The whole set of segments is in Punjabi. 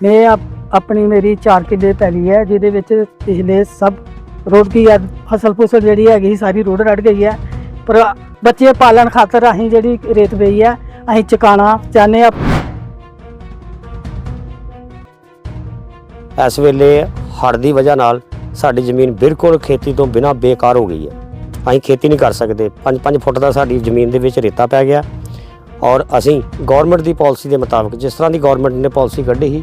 ਮੈਂ ਆਪਣੀ ਮੇਰੀ 4 ਕਿੱਲੇ ਪੈਲੀ ਹੈ, ਜਿਹਦੇ ਵਿੱਚ ਪਿਛਲੇ ਸਭ ਰੋਡ ਕੀ ਹੈ ਫਸਲ ਫੁਸਲ ਜਿਹੜੀ ਹੈਗੀ ਸਾਰੀ ਰੋਡ ਰੜ ਗਈ ਹੈ। ਪਰ ਬੱਚੇ ਪਾਲਣ ਖਾਤਰ ਅਸੀਂ ਜਿਹੜੀ ਰੇਤ ਪਈ ਹੈ, ਅਸੀਂ ਚੁਕਾਣਾ ਚਾਹੁੰਦੇ ਹਾਂ। ਇਸ ਵੇਲੇ ਹੜ੍ਹ ਦੀ ਵਜ੍ਹਾ ਨਾਲ ਸਾਡੀ ਜ਼ਮੀਨ ਬਿਲਕੁਲ ਖੇਤੀ ਤੋਂ ਬਿਨਾਂ ਬੇਕਾਰ ਹੋ ਗਈ ਹੈ। ਅਸੀਂ ਖੇਤੀ ਨਹੀਂ ਕਰ ਸਕਦੇ। 5-5 ਫੁੱਟ ਦਾ ਸਾਡੀ ਜ਼ਮੀਨ ਦੇ ਵਿੱਚ ਰੇਤਾ ਪੈ ਗਿਆ। ਔਰ ਅਸੀਂ ਗਵਰਨਮੈਂਟ ਦੀ ਪਾਲਿਸੀ ਦੇ ਮੁਤਾਬਕ, ਜਿਸ ਤਰ੍ਹਾਂ ਦੀ ਗਵਰਨਮੈਂਟ ਨੇ ਪਾਲਿਸੀ ਕੱਢੀ ਸੀ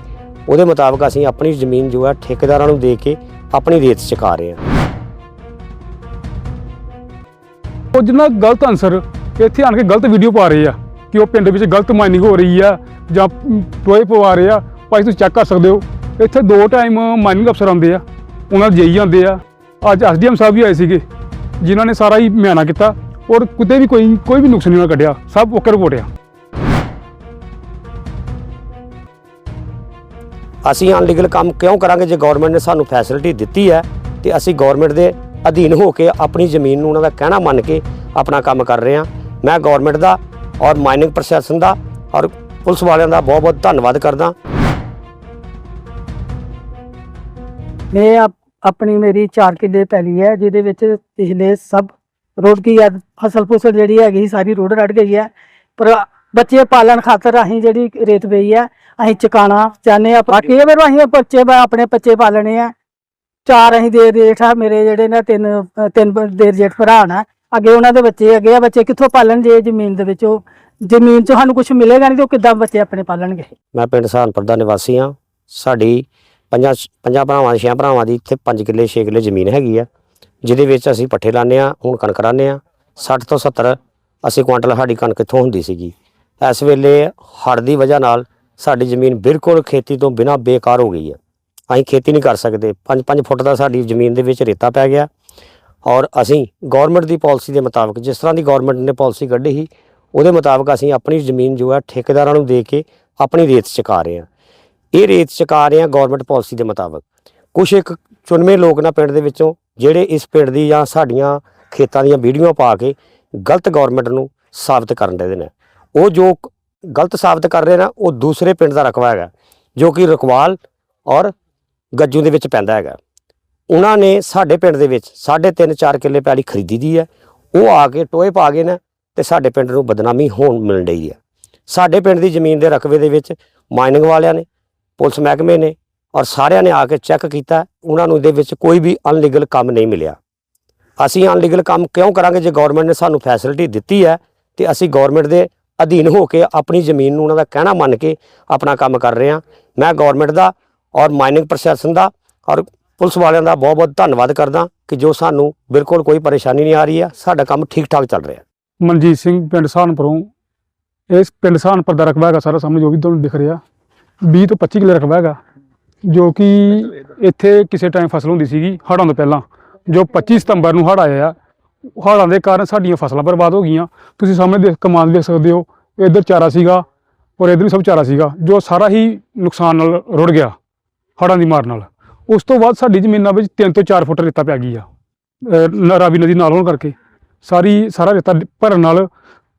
ਉਹਦੇ ਮੁਤਾਬਕ ਅਸੀਂ ਆਪਣੀ ਜ਼ਮੀਨ ਜੋ ਹੈ ਠੇਕੇਦਾਰਾਂ ਨੂੰ ਦੇ ਕੇ ਆਪਣੀ ਰੇਤ ਚੁਕਾ ਰਹੇ ਹਾਂ। ਕੁਝ ਨਾ ਗਲਤ ਅਨਸਰ ਇੱਥੇ ਆਣ ਕੇ ਗਲਤ ਵੀਡੀਓ ਪਾ ਰਹੇ ਆ ਕਿ ਉਹ ਪਿੰਡ ਵਿੱਚ ਗਲਤ ਮਾਈਨਿੰਗ ਹੋ ਰਹੀ ਆ ਜਾਂ ਮ, ਟੋਏ ਪਵਾ ਰਹੇ ਆ ਭਾਈ ਤੁਸੀਂ ਚੈੱਕ ਕਰ ਸਕਦੇ ਹੋ। ਇੱਥੇ ਦੋ ਟਾਈਮ ਮਾਈਨਿੰਗ ਅਫਸਰ ਆਉਂਦੇ ਆ ਉਹਨਾਂ ਦੇ ਜਈ ਆਉਂਦੇ ਆ। ਅੱਜ ਐਸਡੀਐਮ ਸਾਹਿਬ ਵੀ ਆਏ ਸੀਗੇ ਜਿਨ੍ਹਾਂ ਨੇ ਸਾਰਾ ਹੀ ਮਿਆਨਾ ਕੀਤਾ ਔਰ ਕਿਤੇ ਵੀ ਕੋਈ ਕੋਈ ਵੀ ਨੁਕਸ ਨਹੀਂ ਉਹਨਾਂ ਕੱਢਿਆ ਸਭ ਓਕੇ ਰਿਪੋਰਟ ਆ। ਅਸੀਂ ਅਨਲੀਗਲ ਕੰਮ ਕਿਉਂ ਕਰਾਂਗੇ? ਜੇ ਗਵਰਨਮੈਂਟ ਨੇ ਸਾਨੂੰ ਫੈਸਿਲਿਟੀ ਦਿੱਤੀ ਹੈ, ਤੇ ਅਸੀਂ ਗਵਰਨਮੈਂਟ ਦੇ ਅਧੀਨ ਹੋ ਕੇ ਆਪਣੀ ਜ਼ਮੀਨ ਨੂੰ ਉਹਨਾਂ ਦਾ ਕਹਿਣਾ ਮੰਨ ਕੇ ਆਪਣਾ ਕੰਮ ਕਰ ਰਹੇ ਹਾਂ। ਮੈਂ ਗਵਰਨਮੈਂਟ ਦਾ ਔਰ ਮਾਈਨਿੰਗ ਪ੍ਰਸ਼ਾਸਨ ਦਾ ਔਰ ਪੁਲਿਸ ਵਾਲਿਆਂ ਦਾ ਬਹੁਤ ਬਹੁਤ ਧੰਨਵਾਦ ਕਰਦਾ। ਮੈਂ ਆਪਣੀ ਮੇਰੀ 4 ਕਿੱਲੇ ਪੈਲੀ ਹੈ, ਜਿਹਦੇ ਵਿੱਚ ਪਿਛਲੇ ਸਭ ਰੋਡ ਕੀ ਹੈ, ਫਸਲ ਫੁਸਲ ਜਿਹੜੀ ਹੈਗੀ, ਸਾਰੀ ਰੋਡ ਰੜ ਗਈ ਹੈ। ਪਰ ਬੱਚੇ ਪਾਲਣ ਖਾਤਰ ਅਸੀਂ ਜਿਹੜੀ ਰੇਤ ਪਈ ਆ, ਅਸੀਂ ਚੁਕਾਣਾ ਚਾਹੁੰਦੇ ਹਾਂ। ਬਾਕੀ ਇਹ ਮੇਰੇ ਅਸੀਂ ਬੱਚੇ ਆਪਣੇ ਬੱਚੇ ਪਾਲਣੇ ਆ। ਚਾਰ ਅਸੀਂ ਦੇ ਜੇਠ ਆ, ਮੇਰੇ ਜਿਹੜੇ ਨੇ ਤਿੰਨ ਤਿੰਨ ਬ- ਜੇਠ ਭਰਾ ਨੇ। ਅੱਗੇ ਉਹਨਾਂ ਦੇ ਬੱਚੇ ਹੈਗੇ ਆ, ਬੱਚੇ ਕਿੱਥੋਂ ਪਾਲਣ ਜੇ ਜ਼ਮੀਨ ਦੇ ਵਿੱਚੋਂ, ਜ਼ਮੀਨ 'ਚ ਸਾਨੂੰ ਕੁਝ ਮਿਲੇਗਾ ਨਹੀਂ ਤੇ ਉਹ ਕਿੱਦਾਂ ਬੱਚੇ ਆਪਣੇ ਪਾਲਣਗੇ? ਮੈਂ ਪਿੰਡ ਸਹਾਰਨਪੁਰ ਦਾ ਨਿਵਾਸੀ ਹਾਂ। ਸਾਡੀ ਪੰਜਾਂ ਪੰਜਾਂ ਭਰਾਵਾਂ ਛੇ ਭਰਾਵਾਂ ਦੀ ਇੱਥੇ 5 ਕਿੱਲੇ 6 ਕਿੱਲੇ ਜ਼ਮੀਨ ਹੈਗੀ ਆ, ਜਿਹਦੇ ਵਿੱਚ ਅਸੀਂ ਪੱਠੇ ਲਾਉਂਦੇ ਆ ਹੁਣ ਕਣਕ ਰਾਂਦੇ ਆ 60 ਤੋਂ 70 ਅਸੀਂ ਕੁਆਂਟਲ ਸਾਡੀ ਕਣਕ ਇੱਥੋਂ ਹੁੰਦੀ ਸੀਗੀ। ਇਸ ਵੇਲੇ ਹੜ੍ਹ ਦੀ ਵਜ੍ਹਾ ਨਾਲ ਸਾਡੀ ਜ਼ਮੀਨ ਬਿਲਕੁਲ ਖੇਤੀ ਤੋਂ ਬਿਨਾਂ ਬੇਕਾਰ ਹੋ ਗਈ ਹੈ। ਅਸੀਂ ਖੇਤੀ ਨਹੀਂ ਕਰ ਸਕਦੇ। 5-5 ਫੁੱਟ ਦਾ ਸਾਡੀ ਜ਼ਮੀਨ ਦੇ ਵਿੱਚ ਰੇਤਾ ਪੈ ਗਿਆ। ਔਰ ਅਸੀਂ ਗਵਰਨਮੈਂਟ ਦੀ ਪਾਲਿਸੀ ਦੇ ਮੁਤਾਬਕ ਜਿਸ ਤਰ੍ਹਾਂ ਦੀ ਗਵਰਨਮੈਂਟ ਨੇ ਪਾਲਿਸੀ ਕੱਢੀ ਸੀ, ਉਹਦੇ ਮੁਤਾਬਕ ਅਸੀਂ ਆਪਣੀ ਜ਼ਮੀਨ ਜੋ ਹੈ ਠੇਕੇਦਾਰਾਂ ਨੂੰ ਦੇ ਕੇ ਆਪਣੀ ਰੇਤ ਚੁਕਾ ਰਹੇ ਹਾਂ। ਇਹ ਰੇਤ ਚੁਕਾ ਰਹੇ ਹਾਂ ਗਵਰਨਮੈਂਟ ਪਾਲਿਸੀ ਦੇ ਮੁਤਾਬਕ। ਕੁਝ ਇੱਕ ਚੁਣਵੇਂ ਲੋਕ ਨਾ ਪਿੰਡ ਦੇ ਵਿੱਚੋਂ ਜਿਹੜੇ ਇਸ ਪਿੰਡ ਦੀ ਜਾਂ ਸਾਡੀਆਂ ਖੇਤਾਂ ਦੀਆਂ ਵੀਡੀਓ ਪਾ ਕੇ ਗਲਤ ਗਵਰਨਮੈਂਟ ਨੂੰ ਸਾਬਤ ਕਰਨ ਦੇ ਨੇ। ਉਹ ਜੋ ਗਲਤ ਸਾਬਤ ਕਰ ਰਹੇ ਨਾ, ਉਹ ਦੂਸਰੇ ਪਿੰਡ ਦਾ ਰਕਬਾ ਹੈਗਾ, ਜੋ ਕਿ ਰਕਵਾਲ ਔਰ ਗੱਜੂ ਦੇ ਵਿੱਚ ਪੈਂਦਾ ਹੈਗਾ। ਉਹਨਾਂ ਨੇ ਸਾਡੇ ਪਿੰਡ ਦੇ ਵਿੱਚ 3.5 4 ਕਿੱਲੇ ਪੈਲੀ ਖਰੀਦੀ ਦੀ ਹੈ। ਉਹ ਆ ਕੇ ਟੋਏ ਪਾ ਗਏ ਨੇ ਤੇ ਸਾਡੇ ਪਿੰਡ ਨੂੰ ਬਦਨਾਮੀ ਹੋਣ ਮਿਲਣ ਡਈ ਹੈ। ਸਾਡੇ ਪਿੰਡ ਦੀ ਜ਼ਮੀਨ ਦੇ ਰਕਬੇ ਦੇ ਵਿੱਚ ਮਾਈਨਿੰਗ ਵਾਲਿਆਂ ਨੇ, ਪੁਲਿਸ ਮਹਿਕਮੇ ਨੇ ਔਰ ਸਾਰਿਆਂ ਨੇ ਆ ਕੇ ਚੈੱਕ ਕੀਤਾ, ਉਹਨਾਂ ਨੂੰ ਇਹਦੇ ਵਿੱਚ ਕੋਈ ਵੀ ਅਨਲੀਗਲ ਕੰਮ ਨਹੀਂ ਮਿਲਿਆ। ਅਸੀਂ ਅਨਲੀਗਲ ਕੰਮ ਕਿਉਂ ਕਰਾਂਗੇ ਜੇ ਗਵਰਨਮੈਂਟ ਨੇ ਸਾਨੂੰ ਫੈਸਿਲਿਟੀ ਦਿੱਤੀ ਹੈ ਤੇ ਅਸੀਂ ਗਵਰਨਮੈਂਟ ਦੇ ਅਧੀਨ ਹੋ ਕੇ ਆਪਣੀ ਜ਼ਮੀਨ ਨੂੰ ਉਹਨਾਂ ਦਾ ਕਹਿਣਾ ਮੰਨ ਕੇ ਆਪਣਾ ਕੰਮ ਕਰ ਰਹੇ ਹਾਂ। ਮੈਂ ਗਵਰਨਮੈਂਟ ਦਾ ਔਰ ਮਾਈਨਿੰਗ ਪ੍ਰਸ਼ਾਸਨ ਦਾ ਔਰ ਪੁਲਿਸ ਵਾਲਿਆਂ ਦਾ ਬਹੁਤ ਬਹੁਤ ਧੰਨਵਾਦ ਕਰਦਾ ਕਿ ਜੋ ਸਾਨੂੰ ਬਿਲਕੁਲ ਕੋਈ ਪਰੇਸ਼ਾਨੀ ਨਹੀਂ ਆ ਰਹੀ ਹੈ, ਸਾਡਾ ਕੰਮ ਠੀਕ ਠਾਕ ਚੱਲ ਰਿਹਾ ਮਨਜੀਤ ਸਿੰਘ ਪਿੰਡ ਸਹਾਰਨਪੁਰੋਂ ਇਸ ਪਿੰਡ ਸਹਾਰਨਪੁਰ ਦਾ ਰਕਬਾ ਹੈਗਾ ਸਾਰਾ ਸਾਹਮਣੇ ਜੋ ਵੀ ਤੁਹਾਨੂੰ ਦਿਖ ਰਿਹਾ। 20 ਤੋਂ 25 ਕਿੱਲੇ ਰਕਬਾ ਹੈਗਾ, ਜੋ ਕਿ ਇੱਥੇ ਕਿਸੇ ਟਾਈਮ ਫਸਲ ਹੁੰਦੀ ਸੀਗੀ ਹੜ੍ਹਾਂ ਤੋਂ ਪਹਿਲਾਂ, ਜੋ 25 ਸਤੰਬਰ ਨੂੰ ਹੜ੍ਹ ਆਇਆ ਹੜ੍ਹਾਂ ਦੇ ਕਾਰਨ ਸਾਡੀਆਂ ਫਸਲਾਂ ਬਰਬਾਦ ਹੋ ਗਈਆਂ। ਤੁਸੀਂ ਸਾਹਮਣੇ ਦੇਖ ਕਮਾਨ ਦੇਖ ਸਕਦੇ ਹੋ ਇੱਧਰ ਚਾਰਾ ਸੀਗਾ ਔਰ ਇੱਧਰ ਵੀ ਸਭ ਚਾਰਾ ਸੀਗਾ ਜੋ ਸਾਰਾ ਹੀ ਨੁਕਸਾਨ ਨਾਲ ਰੁੜ ਗਿਆ ਹੜ੍ਹਾਂ ਦੀ ਮਾਰ ਨਾਲ। ਉਸ ਤੋਂ ਬਾਅਦ ਸਾਡੀ ਜ਼ਮੀਨਾਂ ਵਿੱਚ 3 ਤੋਂ 4 ਫੁੱਟ ਰੇਤਾ ਪੈ ਗਈ ਆ ਅਹ ਰਾਵੀ ਨਦੀ ਨਾਲ ਹੋਣ ਕਰਕੇ। ਸਾਰੀ ਸਾਰਾ ਰੇਤਾ ਭਰਨ ਨਾਲ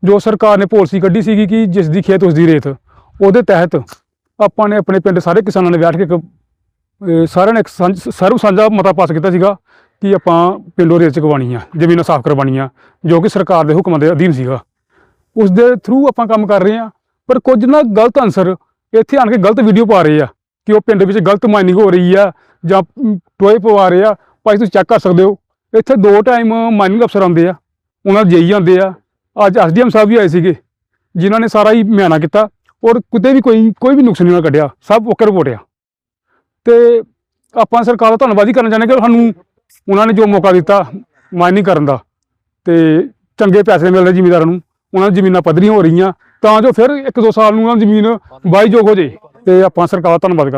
ਜੋ ਸਰਕਾਰ ਨੇ ਪਾਲਿਸੀ ਕੱਢੀ ਸੀਗੀ ਕਿ ਜਿਸ ਦੀ ਖੇਤ ਉਸ ਦੀ ਰੇਤ ਉਹਦੇ ਤਹਿਤ ਆਪਾਂ ਨੇ ਆਪਣੇ ਪਿੰਡ ਸਾਰੇ ਕਿਸਾਨਾਂ ਨੇ ਬੈਠ ਕੇ ਇੱਕ, ਸਾਰਿਆਂ ਨੇ ਇੱਕ ਸਾਂਝ- ਸਰਬ ਸਾਂਝਾ ਮਤਾ ਪਾਸ ਕੀਤਾ ਸੀਗਾ ਕਿ ਆਪਾਂ ਪਿੰਡੋਂ ਰੇਤ ਚਕਵਾਉਣੀ ਆ, ਜ਼ਮੀਨਾਂ ਸਾਫ਼ ਕਰਵਾਉਣੀਆਂ, ਜੋ ਕਿ ਸਰਕਾਰ ਦੇ ਹੁਕਮਾਂ ਦੇ ਅਧੀਨ ਸੀਗਾ। ਉਸ ਦੇ ਥਰੂ ਆਪਾਂ ਕੰਮ ਕਰ ਰਹੇ ਆ, ਪਰ ਕੁਝ ਨਾ ਗਲਤ ਆਨਸਰ ਇੱਥੇ ਆਣ ਕੇ ਗਲਤ ਵੀਡੀਓ ਪਾ ਰਹੇ ਆ, ਕਿ ਉਹ ਪਿੰਡ ਵਿੱਚ ਗਲਤ ਮਾਈਨਿੰਗ ਹੋ ਰਹੀ ਆ, ਜਾਂ ਟੋਏ ਪਵਾ ਰਹੇ ਆ, ਭਾਈ ਤੁਸੀਂ ਚੈੱਕ ਕਰ ਸਕਦੇ ਹੋ। ਇੱਥੇ ਦੋ ਟਾਈਮ ਮਾਈਨਿੰਗ ਅਫਸਰ ਆਉਂਦੇ ਆ, ਉਹਨਾਂ ਦੇ ਜਈ ਆਉਂਦੇ ਆ। ਅੱਜ ਐਸਡੀਐਮ ਸਾਹਿਬ ਵੀ ਆਏ ਸੀਗੇ, ਜਿਨ੍ਹਾਂ ਨੇ ਸਾਰਾ ਹੀ ਮਿਆਨਾ ਕੀਤਾ, ਔਰ ਕਿਤੇ ਵੀ ਕੋਈ ਕੋਈ ਵੀ ਨੁਕਸ ਨਹੀਂ ਉਹਨਾਂ ਕੱਢਿਆ, ਸਭ ਓਕੇ ਰਿਪੋਰਟ ਆ। ਤੇ ਆਪਾਂ ਸਰਕਾਰ ਦਾ ਧੰਨਵਾਦ ਹੀ ਕਰਨਾ ਚਾਹੁੰਦੇ ਕਿ ਸਾਨੂੰ ਉਹਨਾਂ ਨੇ ਜੋ ਮੌਕਾ ਦਿੱਤਾ ਮਾਈਨਿੰਗ ਕਰਨ ਦਾ ਤੇ ਚੰਗੇ ਪੈਸੇ ਮਿਲਦੇ ਜ਼ਿਮੀਂਦਾਰਾਂ ਨੂੰ, ਉਹਨਾਂ ਦੀ ਜ਼ਮੀਨਾਂ ਪੱਧਰੀਆਂ ਹੋ ਰਹੀਆਂ, ਤਾਂ ਜੋ ਫਿਰ ਇੱਕ ਦੋ ਸਾਲ ਨੂੰ ਉਹਨਾਂ ਦੀ ਜ਼ਮੀਨ ਵਾਹੀਯੋਗ ਹੋ ਜੇ ਤੇ ਆਪਾਂ ਸਰਕਾਰ ਦਾ ਧੰਨਵਾਦ ਕਰਦੇ